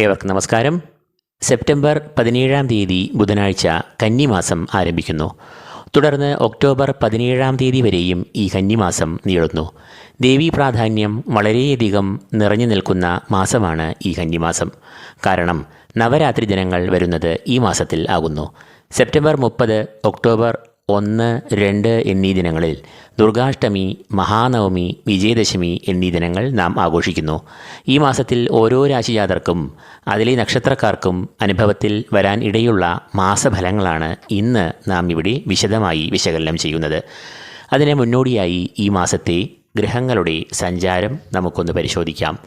ഏവർക്കും നമസ്കാരം? സെപ്റ്റംബർ പതിനേഴാം തീയതി ബുധനാഴ്ച കന്നിമാസം ആരംഭിക്കുന്നു. തുടർന്ന് ഒക്ടോബർ പതിനേഴാം തീയതി വരെയും ഈ കന്നിമാസം നീളുന്നു. ദേവീ പ്രാധാന്യം വളരെയധികം നിറഞ്ഞു നിൽക്കുന്ന മാസമാണ് ഈ കന്നിമാസം. കാരണം നവരാത്രി ദിനങ്ങൾ വരുന്നത് ഈ മാസത്തിൽ ആകുന്നു. സെപ്റ്റംബർ മുപ്പത് ഒക്ടോബർ ഒന്ന് രണ്ട് എന്നീ ദിനങ്ങളിൽ ദുർഗാഷ്ടമി മഹാനവമി വിജയദശമി എന്നീ ദിനങ്ങൾ നാം ആഘോഷിക്കുന്നു. ഈ മാസത്തിൽ ഓരോ രാശിജാതർക്കും അതിലെ നക്ഷത്രക്കാർക്കും അനുഭവത്തിൽ വരാൻ ഇടയുള്ള മാസഫലങ്ങളാണ് ഇന്ന് നാം ഇവിടെ വിശദമായി വിശകലനം ചെയ്യുന്നത്. അതിന് മുന്നോടിയായി ഈ മാസത്തെ ഗ്രഹങ്ങളുടെ സഞ്ചാരം നമുക്കൊന്ന് പരിശോധിക്കാം.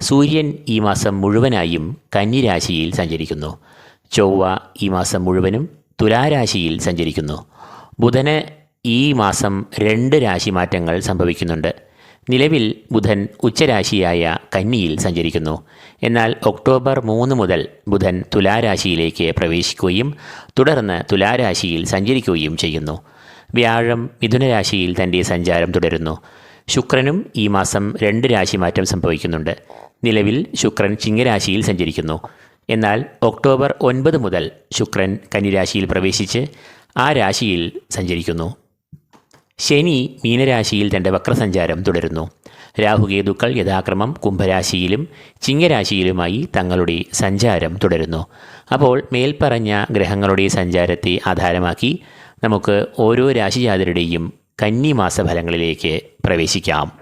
സൂര്യൻ ഈ മാസം മുഴുവനായും കന്നിരാശിയിൽ സഞ്ചരിക്കുന്നു. ചൊവ്വ ഈ മാസം മുഴുവനും തുലാരാശിയിൽ സഞ്ചരിക്കുന്നു. ബുധന് ഈ മാസം രണ്ട് രാശി മാറ്റങ്ങൾ സംഭവിക്കുന്നുണ്ട്. നിലവിൽ ബുധൻ ഉച്ചരാശിയായ കന്നിയിൽ സഞ്ചരിക്കുന്നു. എന്നാൽ ഒക്ടോബർ മൂന്ന് മുതൽ ബുധൻ തുലാരാശിയിലേക്ക് പ്രവേശിക്കുകയും തുടർന്ന് തുലാരാശിയിൽ സഞ്ചരിക്കുകയും ചെയ്യുന്നു. വ്യാഴം മിഥുനരാശിയിൽ തന്റെ സഞ്ചാരം തുടരുന്നു. ശുക്രനും ഈ മാസം രണ്ട് രാശി മാറ്റം സംഭവിക്കുന്നുണ്ട്. നിലവിൽ ശുക്രൻ ചിങ്ങരാശിയിൽ സഞ്ചരിക്കുന്നു. എന്നാൽ ഒക്ടോബർ ഒൻപത് മുതൽ ശുക്രൻ കന്നിരാശിയിൽ പ്രവേശിച്ച് ആ രാശിയിൽ സഞ്ചരിക്കുന്നു. ശനി മീനരാശിയിൽ തന്റെ വക്രസഞ്ചാരം തുടരുന്നു. രാഹുകേതുക്കൾ യഥാക്രമം കുംഭരാശിയിലും ചിങ്ങരാശിയിലുമായി തങ്ങളുടെ സഞ്ചാരം തുടരുന്നു. അപ്പോൾ മേൽപ്പറഞ്ഞ ഗ്രഹങ്ങളുടെ സഞ്ചാരത്തെ ആധാരമാക്കി നമുക്ക് ഓരോ രാശിജാതരുടെയും കന്നിമാസ ഫലങ്ങളിലേക്ക് പ്രവേശിക്കാം.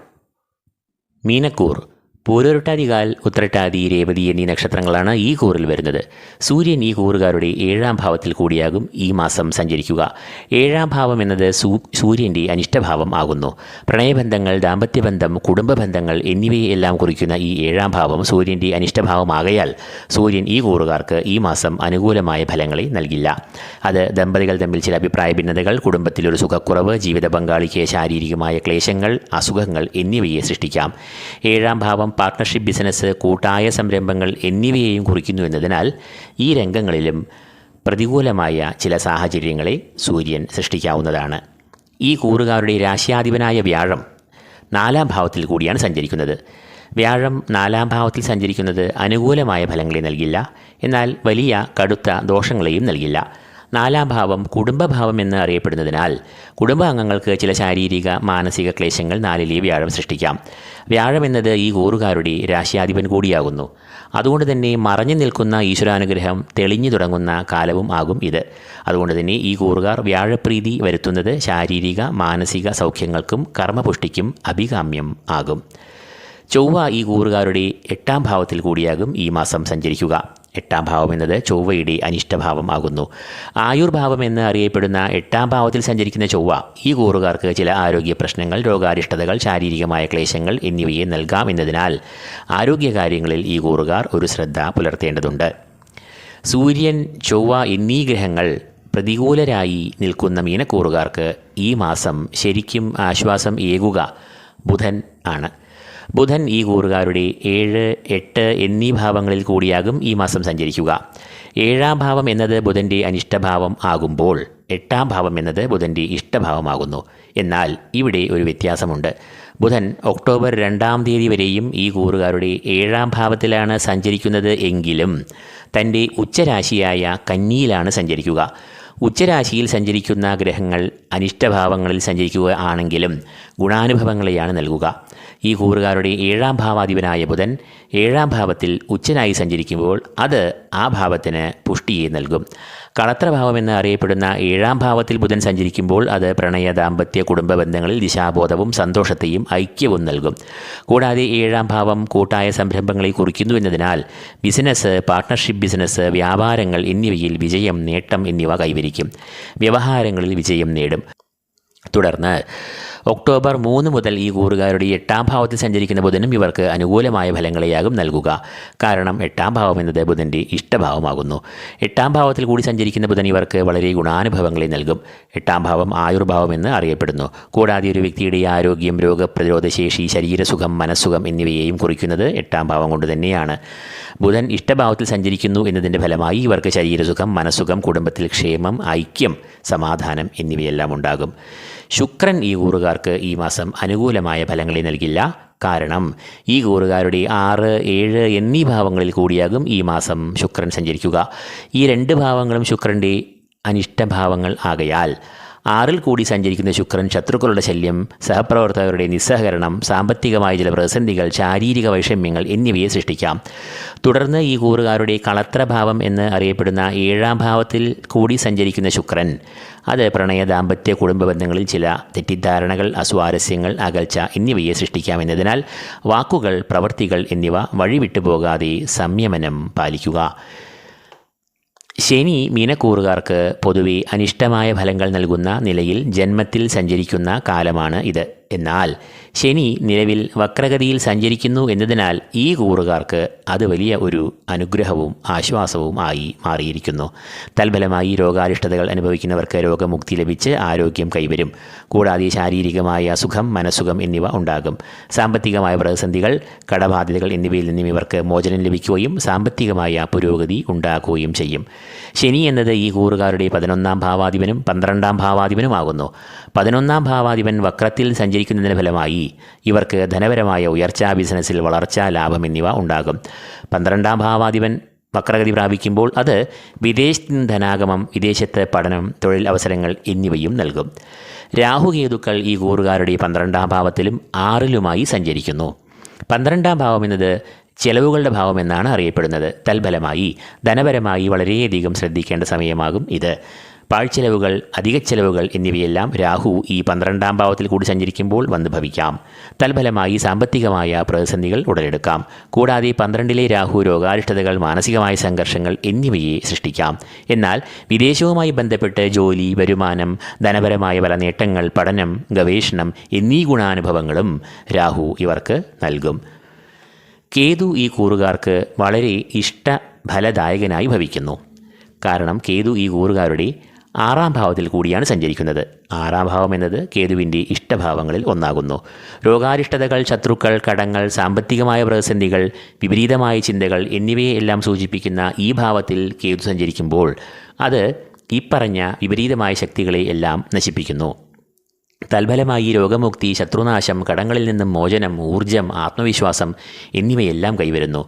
മീനക്കൂർ പൂരോരുട്ടാതികാൽ ഉത്രട്ടാതി രേവതി എന്നീ നക്ഷത്രങ്ങളാണ് ഈ കൂറിൽ വരുന്നത്. സൂര്യൻ ഈ കൂറുകാരുടെ ഏഴാം ഭാവത്തിൽ കൂടിയാകും ഈ മാസം സഞ്ചരിക്കുക. ഏഴാം ഭാവം എന്നത് സൂ സൂര്യന്റെ അനിഷ്ടഭാവം ആകുന്നു. പ്രണയബന്ധങ്ങൾ ദാമ്പത്യബന്ധം കുടുംബ ബന്ധങ്ങൾ എന്നിവയെല്ലാം കുറിക്കുന്ന ഈ ഏഴാം ഭാവം സൂര്യന്റെ അനിഷ്ടഭാവമാകയാൽ സൂര്യൻ ഈ കൂറുകാർക്ക് ഈ മാസം അനുകൂലമായ ഫലങ്ങളെ നൽകില്ല. അത് ദമ്പതികൾ തമ്മിൽ ചില അഭിപ്രായ ഭിന്നതകൾ കുടുംബത്തിലൊരു സുഖക്കുറവ് ജീവിത പങ്കാളിക്ക് ശാരീരികമായ ക്ലേശങ്ങൾ അസുഖങ്ങൾ എന്നിവയെ സൃഷ്ടിക്കാം. ഏഴാം ഭാവം പാർട്ട്ണർഷിപ്പ് ബിസിനസ് കൂട്ടായ സംരംഭങ്ങൾ എന്നിവയെയും കുറിക്കുന്നു എന്നതിനാൽ ഈ രംഗങ്ങളിലും പ്രതികൂലമായ ചില സാഹചര്യങ്ങളെ സൂര്യൻ സൃഷ്ടിക്കാവുന്നതാണ്. ഈ കൂറുകാരുടെ രാശ്യാധിപനായ വ്യാഴം നാലാം ഭാവത്തിൽ കൂടിയാണ് സഞ്ചരിക്കുന്നത്. വ്യാഴം നാലാം ഭാവത്തിൽ സഞ്ചരിക്കുന്നത് അനുകൂലമായ ഫലങ്ങളെ നൽകില്ല. എന്നാൽ വലിയ കടുത്ത ദോഷങ്ങളെയും നൽകില്ല. നാലാം ഭാവം കുടുംബഭാവം എന്ന് അറിയപ്പെടുന്നതിനാൽ കുടുംബാംഗങ്ങൾക്ക് ചില ശാരീരിക മാനസിക ക്ലേശങ്ങൾ നാലിലെ വ്യാഴം സൃഷ്ടിക്കാം. വ്യാഴം എന്നത് ഈ കൂറുകാരുടെ രാശ്യാധിപൻ കൂടിയാകുന്നു. അതുകൊണ്ട് തന്നെ മറഞ്ഞു നിൽക്കുന്ന ഈശ്വരാനുഗ്രഹം തെളിഞ്ഞു തുടങ്ങുന്ന കാലവും ആകും ഇത്. അതുകൊണ്ട് തന്നെ ഈ കൂറുകാർ വ്യാഴപ്രീതി വരുത്തുന്നത് ശാരീരിക മാനസിക സൗഖ്യങ്ങൾക്കും കർമ്മപുഷ്ടിക്കും അഭികാമ്യം ആകും. ചൊവ്വ ഈ കൂറുകാരുടെ എട്ടാം ഭാവത്തിൽ കൂടിയാകും ഈ മാസം സഞ്ചരിക്കുക. എട്ടാം ഭാവം എന്നത് ചൊവ്വയുടെ അനിഷ്ടഭാവം ആകുന്നു. ആയുർഭാവം എന്ന് അറിയപ്പെടുന്ന എട്ടാം ഭാവത്തിൽ സഞ്ചരിക്കുന്ന ചൊവ്വ ഈ കൂറുകാർക്ക് ചില ആരോഗ്യ പ്രശ്നങ്ങൾ രോഗാരിഷ്ടതകൾ ശാരീരികമായ ക്ലേശങ്ങൾ എന്നിവയെ നൽകാം എന്നതിനാൽ ആരോഗ്യകാര്യങ്ങളിൽ ഈ കൂറുകാർ ഒരു ശ്രദ്ധ പുലർത്തേണ്ടതുണ്ട്. സൂര്യൻ ചൊവ്വ എന്നീ ഗ്രഹങ്ങൾ പ്രതികൂലരായി നിൽക്കുന്ന മീനക്കൂറുകാർക്ക് ഈ മാസം ശരിക്കും ആശ്വാസം ഏകുക. ബുധൻ ആണ്. ബുധൻ ഈ കൂറുകാരുടെ ഏഴ് എട്ട് എന്നീ ഭാവങ്ങളിൽ കൂടിയാകും ഈ മാസം സഞ്ചരിക്കുക. ഏഴാം ഭാവം എന്നത് ബുധന്റെ അനിഷ്ടഭാവം ആകുമ്പോൾ എട്ടാം ഭാവം എന്നത് ബുധന്റെ ഇഷ്ടഭാവമാകുന്നു. എന്നാൽ ഇവിടെ ഒരു വ്യത്യാസമുണ്ട്. ബുധൻ ഒക്ടോബർ രണ്ടാം തീയതി വരെയും ഈ കൂറുകാരുടെ ഏഴാം ഭാവത്തിലാണ് സഞ്ചരിക്കുന്നത് എങ്കിലും തന്റെ ഉച്ചരാശിയായ കന്നിയിലാണ് സഞ്ചരിക്കുക. ഉച്ചരാശിയിൽ സഞ്ചരിക്കുന്ന ഗ്രഹങ്ങൾ അനിഷ്ടഭാവങ്ങളിൽ സഞ്ചരിക്കുക ആണെങ്കിലും ഗുണാനുഭവങ്ങളെയാണ് നൽകുക. ഈ കൂറുകാരുടെ ഏഴാം ഭാവാധിപനായ ബുധൻ ഏഴാം ഭാവത്തിൽ ഉച്ചനായി സഞ്ചരിക്കുമ്പോൾ അത് ആ ഭാവത്തിന് പുഷ്ടിയെ നൽകും. കളത്രഭാവം എന്ന് അറിയപ്പെടുന്ന ഏഴാം ഭാവത്തിൽ ബുധൻ സഞ്ചരിക്കുമ്പോൾ അത് പ്രണയ ദാമ്പത്യ കുടുംബ ബന്ധങ്ങളിൽ ദിശാബോധവും സന്തോഷത്തെയും ഐക്യവും നൽകും. കൂടാതെ ഏഴാം ഭാവം കൂട്ടായ സംരംഭങ്ങളെ കുറിക്കുന്നു എന്നതിനാൽ ബിസിനസ് പാർട്ട്ണർഷിപ്പ് ബിസിനസ് വ്യാപാരങ്ങൾ എന്നിവയിൽ വിജയം നേട്ടം എന്നിവ കൈവരിക്കും. വ്യവഹാരങ്ങളിൽ വിജയം നേടും. തുടർന്ന് ഒക്ടോബർ മൂന്ന് മുതൽ ഈ കൂറുകാരുടെ എട്ടാം ഭാവത്തിൽ സഞ്ചരിക്കുന്ന ബുധനും ഇവർക്ക് അനുകൂലമായ ഫലങ്ങളെയാകും നൽകുക. കാരണം എട്ടാം ഭാവം എന്നത് ബുധന്റെ ഇഷ്ടഭാവമാകുന്നു. എട്ടാം ഭാവത്തിൽ കൂടി സഞ്ചരിക്കുന്ന ബുധൻ ഇവർക്ക് വളരെ ഗുണാനുഭവങ്ങളെ നൽകും. എട്ടാം ഭാവം ആയുർഭാവം എന്ന് അറിയപ്പെടുന്നു. കൂടാതെ ഒരു വ്യക്തിയുടെ ആരോഗ്യം രോഗപ്രതിരോധശേഷി ശരീരസുഖം മനസ്സുഖം എന്നിവയെയും കുറിക്കുന്നത് എട്ടാം ഭാവം കൊണ്ട് തന്നെയാണ്. ബുധൻ ഇഷ്ടഭാവത്തിൽ സഞ്ചരിക്കുന്നു എന്നതിന്റെ ഫലമായി ഇവർക്ക് ശരീരസുഖം മനസ്സുഖം കുടുംബത്തിൽ ക്ഷേമം ഐക്യം സമാധാനം എന്നിവയെല്ലാം ഉണ്ടാകും. ശുക്രൻ ഈ ഊറുകാർക്ക് ഈ മാസം അനുകൂലമായ ഫലങ്ങളെ നൽകില്ല. കാരണം ഈ കൂറുകാരുടെ ആറ് ഏഴ് എന്നീ ഭാവങ്ങളിൽ കൂടിയാകും ഈ മാസം ശുക്രൻ സഞ്ചരിക്കുക. ഈ രണ്ട് ഭാവങ്ങളും ശുക്രന്റെ അനിഷ്ടഭാവങ്ങൾ ആകയാൽ ആറിൽ കൂടി സഞ്ചരിക്കുന്ന ശുക്രൻ ശത്രുക്കളുടെ ശല്യം സഹപ്രവർത്തകരുടെ നിസ്സഹകരണം സാമ്പത്തികമായ ചില പ്രതിസന്ധികൾ ശാരീരിക വൈഷമ്യങ്ങൾ എന്നിവയെ സൃഷ്ടിക്കാം. തുടർന്ന് ഈ കൂറുകാരുടെ കളത്രഭാവം എന്ന് അറിയപ്പെടുന്ന ഏഴാം ഭാവത്തിൽ കൂടി സഞ്ചരിക്കുന്ന ശുക്രൻ. അത് പ്രണയ ദാമ്പത്യ കുടുംബ ബന്ധങ്ങളിൽ ചില തെറ്റിദ്ധാരണകൾ അസ്വാരസ്യങ്ങൾ അകൽച്ച എന്നിവയെ സൃഷ്ടിക്കാം എന്നതിനാൽ വാക്കുകൾ പ്രവൃത്തികൾ എന്നിവ വഴിവിട്ടു പോകാതെ സംയമനം പാലിക്കുക. ശനി മീനക്കൂറുകാർക്ക് പൊതുവെ അനിഷ്ടമായ ഫലങ്ങൾ നൽകുന്ന നിലയിൽ ജന്മത്തിൽ സഞ്ചരിക്കുന്ന കാലമാണ് ഇത്. എന്നാൽ ശനി നിലവിൽ വക്രഗതിയിൽ സഞ്ചരിക്കുന്നു എന്നതിനാൽ ഈ കൂറുകാർക്ക് അത് വലിയ ഒരു അനുഗ്രഹവും ആശ്വാസവും ആയി മാറിയിരിക്കുന്നു. തൽഫലമായി രോഗാരിഷ്ടതകൾ അനുഭവിക്കുന്നവർക്ക് രോഗമുക്തി ലഭിച്ച് ആരോഗ്യം കൈവരും. കൂടാതെ ശാരീരികമായ അസുഖം മനസ്സുഖം എന്നിവ ഉണ്ടാകും. സാമ്പത്തികമായ പ്രതിസന്ധികൾ കടബാധ്യതകൾ എന്നിവയിൽ നിന്നും ഇവർക്ക് മോചനം ലഭിക്കുകയും സാമ്പത്തികമായ പുരോഗതി ഉണ്ടാക്കുകയും ചെയ്യും. ശനി എന്നത് ഈ കൂറുകാരുടെ പതിനൊന്നാം ഭാവാധിപനും പന്ത്രണ്ടാം ഭാവാധിപനുമാകുന്നു. പതിനൊന്നാം ഭാവാധിപൻ വക്രത്തിൽ സഞ്ചരിക്കുന്നതിന് ഫലമായി ഇവർക്ക് ധനപരമായ ഉയർച്ച ബിസിനസ്സിൽ വളർച്ച ലാഭം എന്നിവ ഉണ്ടാകും. പന്ത്രണ്ടാം ഭാവാധിപൻ വക്രഗതി പ്രാപിക്കുമ്പോൾ അത് വിദേശ ധനാഗമം വിദേശത്ത് പഠനം തൊഴിൽ അവസരങ്ങൾ എന്നിവയും നൽകും. രാഹുകേതുക്കൾ ഈ കൂറുകാരുടെ പന്ത്രണ്ടാം ഭാവത്തിലും ആറിലുമായി സഞ്ചരിക്കുന്നു. പന്ത്രണ്ടാം ഭാവം എന്നത് ചെലവുകളുടെ ഭാവം എന്നാണ് അറിയപ്പെടുന്നത്. തൽഫലമായി ധനപരമായി വളരെയധികം ശ്രദ്ധിക്കേണ്ട സമയമാകും ഇത്. പാഴ്ചെലവുകൾ അധിക ചെലവുകൾ എന്നിവയെല്ലാം രാഹു ഈ പന്ത്രണ്ടാം ഭാവത്തിൽ കൂടി സഞ്ചരിക്കുമ്പോൾ വന്ന് ഭവിക്കാം. തൽഫലമായി സാമ്പത്തികമായ പ്രതിസന്ധികൾ ഉടലെടുക്കാം. കൂടാതെ പന്ത്രണ്ടിലെ രാഹു രോഗാരിഷ്ടതകൾ മാനസികമായ സംഘർഷങ്ങൾ എന്നിവയെ സൃഷ്ടിക്കാം. എന്നാൽ വിദേശവുമായി ബന്ധപ്പെട്ട് ജോലി വരുമാനം ധനപരമായ പല നേട്ടങ്ങൾ പഠനം ഗവേഷണം എന്നീ ഗുണാനുഭവങ്ങളും രാഹു ഇവർക്ക് നൽകും. കേതു ഈ കൂറുകാർക്ക് വളരെ ഇഷ്ടഫലദായകനായി ഭവിക്കുന്നു. കാരണം കേതു ഈ കൂറുകാരുടെ ആറാം ഭാവത്തിൽ കൂടിയാണ് സഞ്ചരിക്കുന്നത്. ആറാം ഭാവം എന്നത് കേതുവിന്റെ ഇഷ്ടഭാവങ്ങളിൽ ഒന്നാകുന്നു. രോഗാരിഷ്ടതകൾ ശത്രുക്കൾ കടങ്ങൾ സാമ്പത്തികമായ പ്രതിസന്ധികൾ വിപരീതമായ ചിന്തകൾ എന്നിവയെല്ലാം സൂചിപ്പിക്കുന്ന ഈ ഭാവത്തിൽ കേതു സഞ്ചരിക്കുമ്പോൾ അത് ഈ പറഞ്ഞ വിപരീതമായ ശക്തികളെ എല്ലാം നശിപ്പിക്കുന്നു. തൽഫലമായി രോഗമുക്തി ശത്രുനാശം കടങ്ങളിൽ നിന്നും മോചനം ഊർജം ആത്മവിശ്വാസം എന്നിവയെല്ലാം കൈവരുന്നു.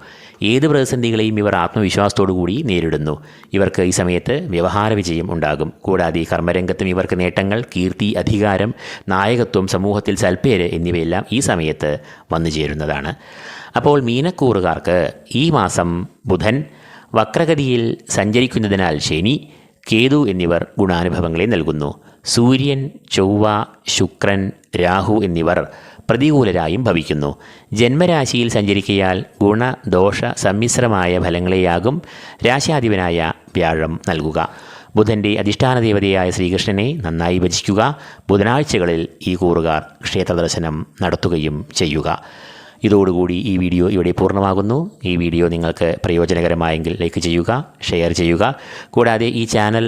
ഏത് പ്രതിസന്ധികളെയും ഇവർ ആത്മവിശ്വാസത്തോടുകൂടി നേരിടുന്നു. ഇവർക്ക് ഈ സമയത്ത് വ്യവഹാര വിജയം ഉണ്ടാകും. കൂടാതെ കർമ്മരംഗത്തും ഇവർക്ക് നേട്ടങ്ങൾ കീർത്തി അധികാരം നായകത്വം സമൂഹത്തിൽ സൽപ്പേര് എന്നിവയെല്ലാം ഈ സമയത്ത് വന്നു ചേരുന്നതാണ്. അപ്പോൾ മീനക്കൂറുകാർക്ക് ഈ മാസം ബുധൻ വക്രഗതിയിൽ സഞ്ചരിക്കുന്നതിനാൽ ശനി കേതു എന്നിവർ ഗുണാനുഭവങ്ങളെ നൽകുന്നു. സൂര്യൻ ചൊവ്വ ശുക്രൻ രാഹു എന്നിവർ പ്രതികൂലരായും ഭവിക്കുന്നു. ജന്മരാശിയിൽ സഞ്ചരിക്കയാൽ ഗുണ ദോഷ സമ്മിശ്രമായ ഫലങ്ങളെയാകും രാശാധിപനായ വ്യാഴം നൽകുക. ബുധന്റെ അധിഷ്ഠാന ദേവതയായ ശ്രീകൃഷ്ണനെ നന്നായി ഭജിക്കുക. ബുധനാഴ്ചകളിൽ ഈ കൂറുകാർ ക്ഷേത്രദർശനം നടത്തുകയും ചെയ്യുക. ഇതോടുകൂടി ഈ വീഡിയോ ഇവിടെ പൂർണമാകുന്നു. ഈ വീഡിയോ നിങ്ങൾക്ക് പ്രയോജനകരമായെങ്കിൽ ലൈക്ക് ചെയ്യുക ഷെയർ ചെയ്യുക. കൂടാതെ ഈ ചാനൽ